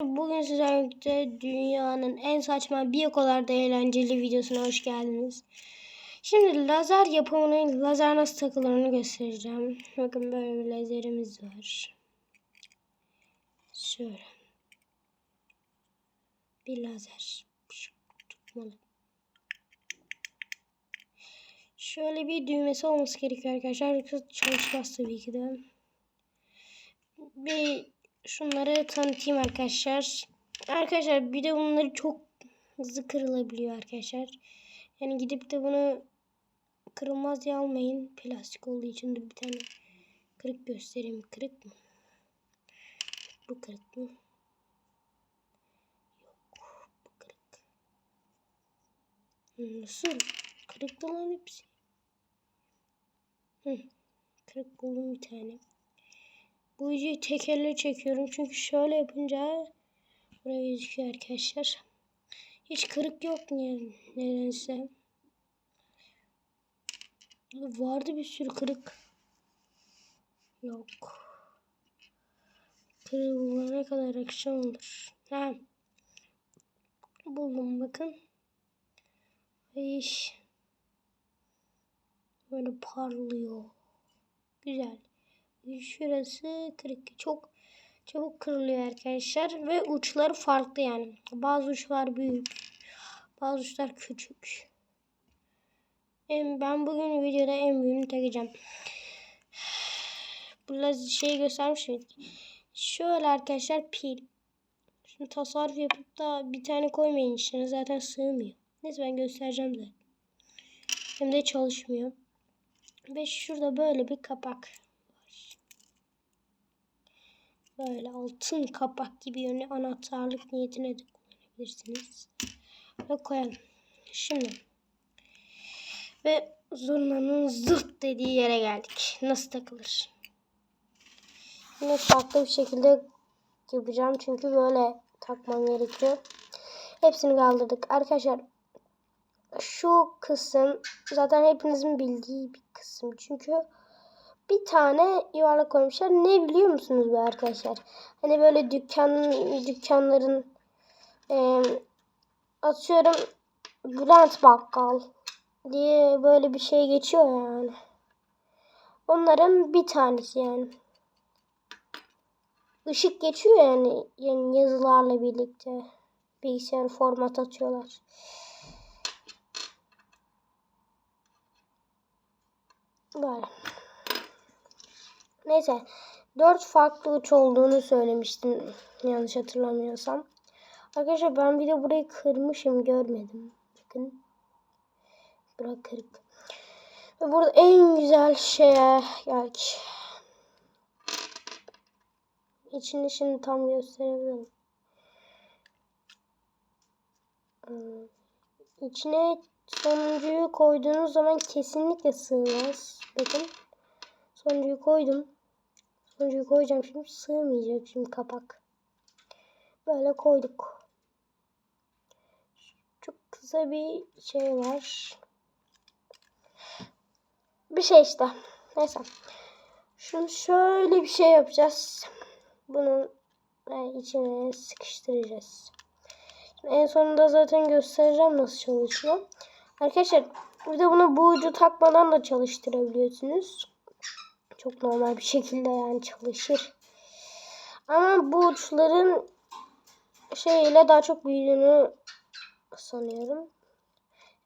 Bugün sizlerle dünyanın en saçma bir kadar da eğlenceli videosuna hoş geldiniz. Şimdi lazer yapımının lazer nasıl takıldığını göstereceğim. Bakın böyle bir lazerimiz var. Şöyle. Bir lazer. Tutmalı. Şöyle bir düğmesi olması gerekiyor arkadaşlar. Yoksa çalışmaz tabii ki de. Bir şunları tanıtayım arkadaşlar. Arkadaşlar bir de bunları çok hızlı kırılabiliyor arkadaşlar. Yani gidip de bunu kırılmaz diye almayın. Plastik olduğu için de bir tane kırık göstereyim. Kırık mı? Bu kırık mı? Yok. Bu kırık. Nasıl? Kırık da lan hepsi. Hı. Kırık buldum bir tane. Bu videoyu tek elle çekiyorum çünkü şöyle yapınca buraya gözüküyor arkadaşlar. Hiç kırık yok yani nedense. Vardı bir sürü kırık. Yok. Kırık bulana kadar akşam olur. Ha. Buldum bakın. Ay. Böyle parlıyor. Güzel. Şurası kırık. Çok çabuk kırılıyor arkadaşlar. Ve uçları farklı yani. Bazı uçlar büyük. Bazı uçlar küçük. En, ben bugün videoda en büyüğünü takacağım. Burada şey göstermiş miydik? Şöyle arkadaşlar pil. Şimdi tasarruf yapıp da bir tane koymayın içine. Zaten sığmıyor. Neyse ben göstereceğim de. Hem de çalışmıyor. Ve şurada böyle bir kapak Böyle altın kapak gibi yönlü anahtarlık niyetine de kullanabilirsiniz. Ve koyalım. Şimdi. Ve zurnanın zırt dediği yere geldik. Nasıl takılır? Yine farklı bir şekilde yapacağım. Çünkü böyle takmam gerekiyor. Hepsini kaldırdık. Arkadaşlar şu kısım zaten hepinizin bildiği bir kısım. Çünkü bir tane yuvarlak koymuşlar. Ne biliyor musunuz be arkadaşlar? Hani böyle dükkan dükkanların e, atıyorum Bülent Bakkal diye böyle bir şey geçiyor yani. Onların bir tanesi yani. Işık geçiyor yani, yani yazılarla birlikte. Bilgisayarı format atıyorlar. Böyle. Neyse. Dört farklı uç olduğunu söylemiştim. Yanlış hatırlamıyorsam. Arkadaşlar ben bir de burayı kırmışım. Görmedim. Bakın. Bura kırık. Ve burada en güzel şeye geldik. İçini şimdi tam gösterebilirim. Hmm. İçine sonuncuyu koyduğunuz zaman kesinlikle sığmaz. Bakın. Sonuncuyu koydum. Sonuncuyu koyacağım şimdi. Sığmayacak şimdi kapak. Böyle koyduk. Çok kısa bir şey var. Bir şey işte. Neyse. Şunu şöyle bir şey yapacağız. Bunun içine sıkıştıracağız. Şimdi en sonunda zaten göstereceğim nasıl çalışıyor. Arkadaşlar bir de bunu bu ucu takmadan da çalıştırabiliyorsunuz. Çok normal bir şekilde yani çalışır. Ama bu uçların şeyle daha çok büyüdüğünü sanıyorum.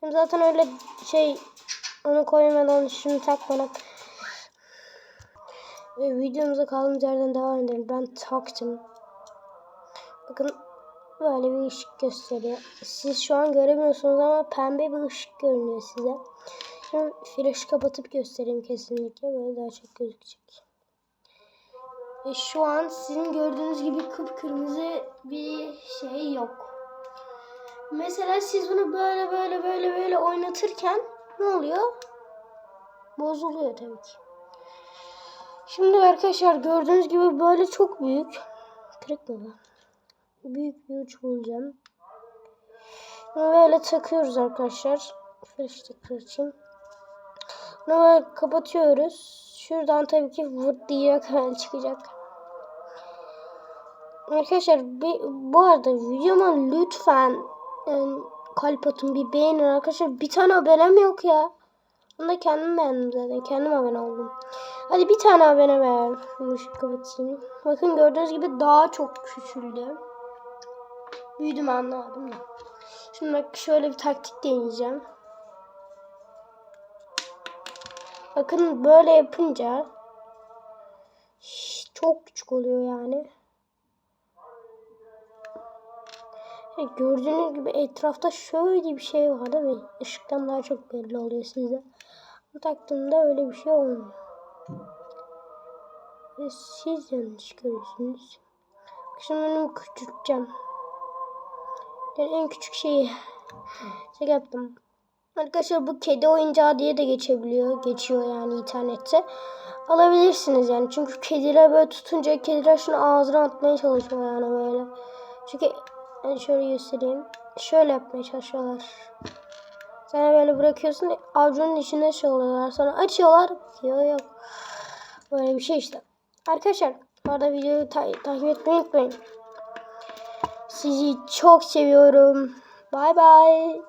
Hem zaten öyle şey onu koymadan şunu takmadan ve videomuza kaldığımız yerden devam edelim. Ben taktım. Bakın böyle bir ışık gösteriyor. Siz şu an göremiyorsunuz ama pembe bir ışık görünüyor size. Şimdi flaşı kapatıp göstereyim kesinlikle. Böyle daha çok gözükecek. Ve şu an sizin gördüğünüz gibi kıpkırmızı bir şey yok. Mesela siz bunu böyle böyle böyle böyle oynatırken ne oluyor? Bozuluyor tabii ki. Şimdi arkadaşlar gördüğünüz gibi böyle çok büyük. Kırık mı bu? Büyük bir uç bulacağım. Böyle takıyoruz arkadaşlar. Flash tekrar açayım. Bunu kapatıyoruz. Şuradan tabii ki vırt diye çıkacak. Arkadaşlar bir, bu arada videoma lütfen yani, kalp atın bir beğenin arkadaşlar. Bir tane abonem yok ya. Onu da kendim beğendim zaten. Kendim abone oldum. Hadi bir tane abone ver. Şunu ışık kapatayım. Bakın gördüğünüz gibi daha çok küçüldü. Büyüdüm anladım ya. Şimdi bak şöyle bir taktik deneyeceğim. Bakın böyle yapınca çok küçük oluyor yani. E, Gördüğünüz gibi etrafta şöyle bir şey var değil mi? Işıktan daha çok belli oluyor size. Bu taktığımda öyle bir şey olmuyor. Ve siz yanlış görüyorsunuz. Şimdi benim küçülteceğim. Yani en küçük şeyi şey yaptım. Arkadaşlar bu kedi oyuncağı diye de geçebiliyor. Geçiyor yani internette. Alabilirsiniz yani. Çünkü kediler böyle tutunca kediler şunu ağzına atmaya çalışıyor yani böyle. Çünkü yani şöyle göstereyim. Şöyle yapmaya çalışıyorlar. Sen böyle bırakıyorsun avucunun içine oluyorlar. Sonra açıyorlar. Yok yok. Böyle bir şey işte. Arkadaşlar bu arada videoyu ta- takip etmeyi unutmayın. Sizi çok seviyorum. Bye bye.